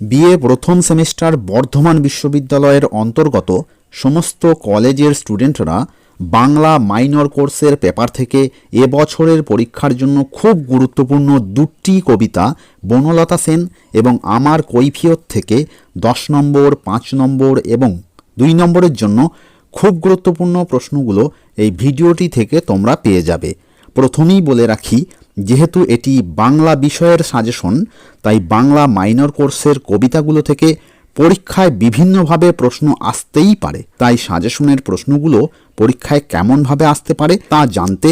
BA প্রথম semester Bardhaman বিশ্ববিদ্যালয়ের অন্তর্গত সমস্ত কলেজের স্টুডেন্টরা বাংলা মাইনর কোর্সের পেপার থেকে এবছরের পরীক্ষার জন্য খুব গুরুত্বপূর্ণ দুটি কবিতা বনলতা সেন এবং আমার কৈফিয়ত থেকে দশ নম্বর, পাঁচ নম্বর এবং দুই নম্বরের জন্য খুব গুরুত্বপূর্ণ প্রশ্নগুলো এই ভিডিওটি থেকে তোমরা পেয়ে যাবে। প্রথমেই বলে রাখি যেহেতু এটি বাংলা বিষয়ের সাজেশন, তাই বাংলা মাইনর কোর্সের কবিতাগুলো থেকে পরীক্ষায় বিভিন্নভাবে প্রশ্ন আসতেই পারে। তাই সাজেশনের প্রশ্নগুলো পরীক্ষায় কেমনভাবে আসতে পারে তা জানতে,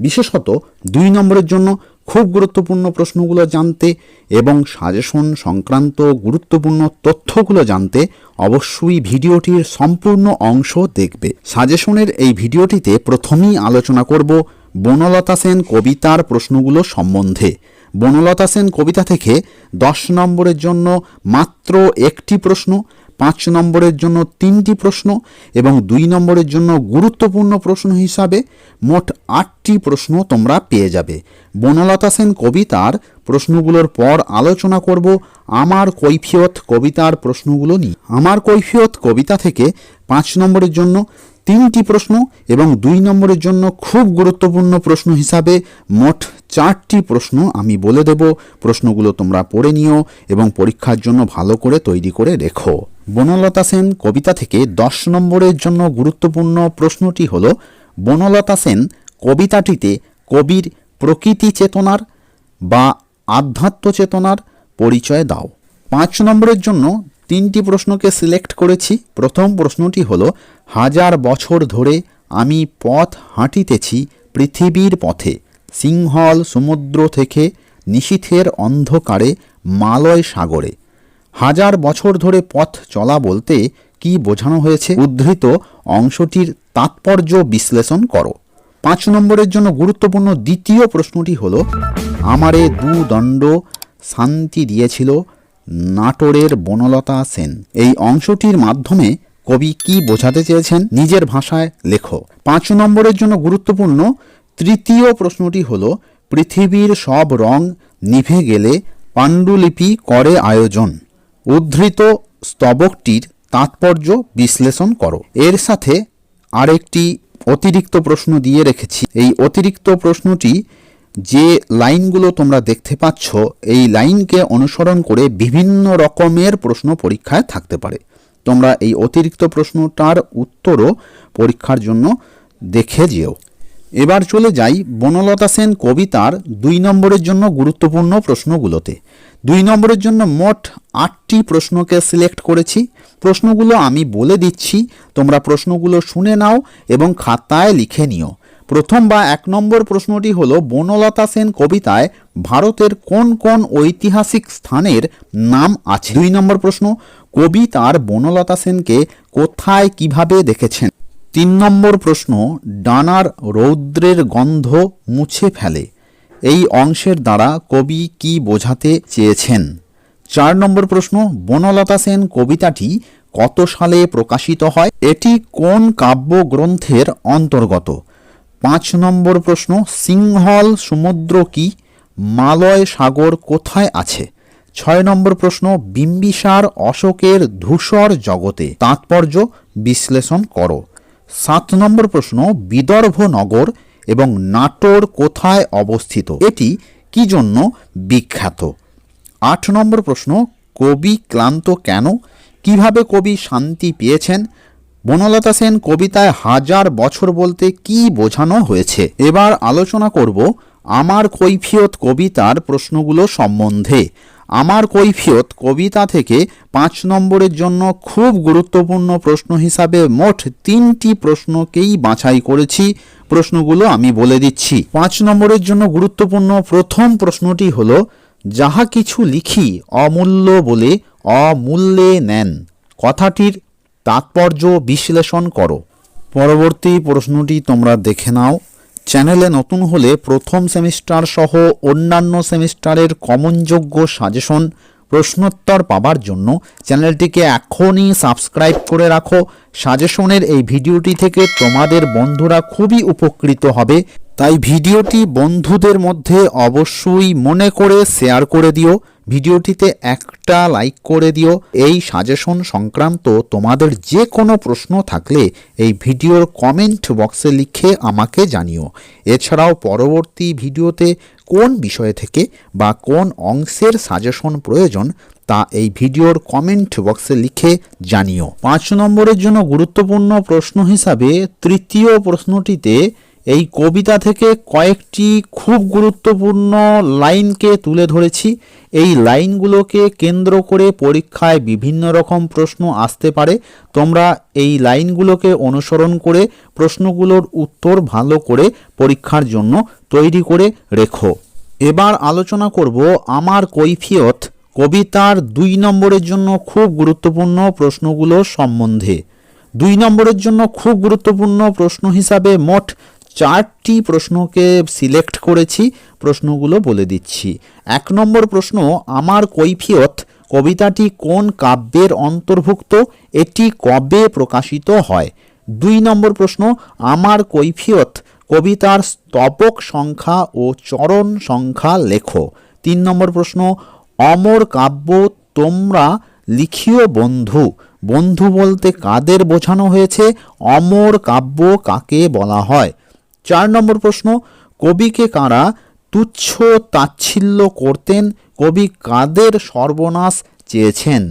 বিশেষত দুই নম্বরের জন্য খুব গুরুত্বপূর্ণ প্রশ্নগুলো জানতে এবং সাজেশন সংক্রান্ত গুরুত্বপূর্ণ তথ্যগুলো জানতে অবশ্যই ভিডিওটির সম্পূর্ণ অংশ দেখবে। সাজেশনের এই ভিডিওটিতে প্রথমেই আলোচনা করব বনলতা সেন কবিতার প্রশ্নগুলো সম্বন্ধে। বনলতা সেন কবিতা থেকে দশ নম্বরের জন্য মাত্র একটি প্রশ্ন, পাঁচ নম্বরের জন্য তিনটি প্রশ্ন এবং দুই নম্বরের জন্য গুরুত্বপূর্ণ প্রশ্ন হিসাবে মোট আটটি প্রশ্ন তোমরা পেয়ে যাবে। বনলতা সেন কবিতার প্রশ্নগুলোর পর আলোচনা করব আমার কৈফিয়ত কবিতার প্রশ্নগুলো নিয়ে। আমার কৈফিয়ত কবিতা থেকে পাঁচ নম্বরের জন্য তিনটি প্রশ্ন এবং দুই নম্বরের জন্য খুব গুরুত্বপূর্ণ প্রশ্ন হিসাবে মোট চারটি প্রশ্ন আমি বলে দেব। প্রশ্নগুলো তোমরা পড়ে নিও এবং পরীক্ষার জন্য ভালো করে তৈরি করে রেখো। বনলতা সেন কবিতা থেকে দশ নম্বরের জন্য গুরুত্বপূর্ণ প্রশ্নটি হল, বনলতা সেন কবিতাটিতে কবির প্রকৃতি চেতনার বা আধ্যাত্ম চেতনার পরিচয় দাও। পাঁচ নম্বরের জন্য তিনটি প্রশ্নকে সিলেক্ট করেছি। প্রথম প্রশ্নটি হলো হাজার বছর ধরে আমি পথ হাঁটিতেছি পৃথিবীর পথে। সিংহল সমুদ্র থেকে নিশীথের অন্ধকারে, মালয় সাগরে। হাজার বছর ধরে পথ চলা বলতে কি বোঝানো হয়েছে? উদ্ধৃত অংশটির তাৎপর্য বিশ্লেষণ করো। পাঁচ নম্বরের জন্য গুরুত্বপূর্ণ দ্বিতীয় প্রশ্নটি হল, আমারে দু দণ্ড শান্তি দিয়েছিল নাটোরের বনলতা সেন। এই অংশটির মাধ্যমে কবি কি বোঝাতে চেয়েছেন? নিজের ভাষায় লেখো। পাঁচ নম্বরের জন্য গুরুত্বপূর্ণ তৃতীয় প্রশ্নটি হল, পৃথিবীর সব রং নিভে গেলে পাণ্ডুলিপি করে আয়োজন। উদ্ধৃত স্তবকটির তাৎপর্য বিশ্লেষণ করো। এর সাথে আরেকটি অতিরিক্ত প্রশ্ন দিয়ে রেখেছি। এই অতিরিক্ত প্রশ্নটি যে লাইনগুলো তোমরা দেখতে পাচ্ছ, এই লাইনকে অনুসরণ করে বিভিন্ন রকমের প্রশ্ন পরীক্ষায় থাকতে পারে। তোমরা এই অতিরিক্ত প্রশ্নটার উত্তরও পরীক্ষার জন্য দেখে যেও। এবার চলে যাই বনলতা সেন কবিতার দুই নম্বরের জন্য গুরুত্বপূর্ণ প্রশ্নগুলোতে। দুই নম্বরের জন্য মোট আটটি প্রশ্নকে সিলেক্ট করেছি। প্রশ্নগুলো আমি বলে দিচ্ছি, তোমরা প্রশ্নগুলো শুনে নাও এবং খাতায় লিখে নিও। প্রথম বা এক নম্বর প্রশ্নটি হলো, বনলতা সেন কবিতায় ভারতের কোন কোন ঐতিহাসিক স্থানের নাম আছে? দুই নম্বর প্রশ্ন, কবি তার বনলতা সেনকে কোথায় কীভাবে দেখেছেন? তিন নম্বর প্রশ্ন, ডানার রৌদ্রের গন্ধ মুছে ফেলে, এই অংশের দ্বারা কবি কি বোঝাতে চেয়েছেন? চার নম্বর প্রশ্ন, বনলতা সেন কবিতাটি কত সালে প্রকাশিত হয়? এটি কোন কাব্যগ্রন্থের অন্তর্গত? পাঁচ নম্বর প্রশ্ন, সিংহল সমুদ্র কি? মালয় সাগর কোথায় আছে? ছয় নম্বর প্রশ্ন, বিম্বিসার অশোকের ধূসর জগতে। তাৎপর্য, বিশ্লেষণ করো। সাত নম্বর প্রশ্ন, বিদর্ভ নগর এবং নাটোর কোথায় অবস্থিত? এটি কি জন্য বিখ্যাত? আট নম্বর প্রশ্ন, কবি ক্লান্ত কেন? কীভাবে কবি শান্তি পেয়েছেন? বনলতা সেন কবিতায় হাজার বছর বলতে কি বোঝানো হয়েছে? এবার আলোচনা করব আমার কৈফিয়ত কবিতার প্রশ্নগুলো সম্বন্ধে। আমার কৈফিয়ত কবিতা থেকে পাঁচ নম্বরের জন্য খুব গুরুত্বপূর্ণ প্রশ্ন হিসাবে মোট তিনটি প্রশ্নকেই বাছাই করেছি। প্রশ্নগুলো আমি বলে দিচ্ছি। পাঁচ নম্বরের জন্য গুরুত্বপূর্ণ প্রথম প্রশ্নটি হলো, যাহা কিছু লিখি অমূল্য বলে অমূল্যে নেন। কথাটির তাৎপর্য বিশ্লেষণ করো। পরবর্তী প্রশ্নটি তোমরা দেখে নাও। চ্যানেলে নতুন হলে প্রথম সেমিস্টার সহ অন্যান্য সেমিস্টারের কমনযোগ্য সাজেশন প্রশ্নোত্তর পাবার জন্য চ্যানেলটিকে এখনই সাবস্ক্রাইব করে রাখো। সাজেশনের এই ভিডিওটি থেকে তোমাদের বন্ধুরা খুবই উপকৃত হবে। তাই ভিডিওটি বন্ধুদের মধ্যে অবশ্যই মনে করে শেয়ার করে দিও। ভিডিওটিতে একটা লাইক করে দিও। এই সাজেশন সংক্রান্ত তোমাদের যে কোনো প্রশ্ন থাকলে এই ভিডিওর কমেন্ট বক্সে লিখে আমাকে জানিও। এছাড়াও পরবর্তী ভিডিওতে কোন বিষয় থেকে বা কোন অংশের সাজেশন প্রয়োজন তা এই ভিডিওর কমেন্ট বক্সে লিখে জানিও। পাঁচ নম্বরের জন্য গুরুত্বপূর্ণ প্রশ্ন হিসাবে তৃতীয় প্রশ্নটিতে এই কবিতা থেকে কয়েকটি খুব গুরুত্বপূর্ণ লাইনকে তুলে ধরেছি। এই লাইনগুলোকে কেন্দ্র করে পরীক্ষায় বিভিন্ন রকম প্রশ্ন আসতে পারে। তোমরা এই লাইনগুলোকে অনুসরণ করে প্রশ্নগুলোর উত্তর ভালো করে পরীক্ষার জন্য তৈরি করে রেখো। এবার আলোচনা করব আমার কৈফিয়ত, কবিতার দুই নম্বরের জন্য খুব গুরুত্বপূর্ণ প্রশ্নগুলো সম্বন্ধে। দুই নম্বরের জন্য খুব গুরুত্বপূর্ণ প্রশ্ন হিসাবে মোট চারটি প্রশ্নকে সিলেক্ট করেছি, প্রশ্নগুলো বলে দিচ্ছি। এক নম্বর প্রশ্ন, আমার কৈফিয়ত কবিতাটি কোন কাব্যের অন্তর্ভুক্ত, এটি কবে প্রকাশিত হয়? দুই নম্বর প্রশ্ন, আমার কৈফিয়ত কবিতার স্তবক সংখ্যা ও চরণ সংখ্যা লেখো। তিন নম্বর প্রশ্ন, অমর কাব্য তোমরা লিখিও বন্ধু বন্ধু বলতে কাদের বোঝানো হয়েছে, অমর কাব্য কাকে বলা হয়? চার নম্বর প্রশ্ন কবিকে কারা তুচ্ছ তাচ্ছিল্য করতেন? কবি কাদের সর্বনাশ চেয়েছেন?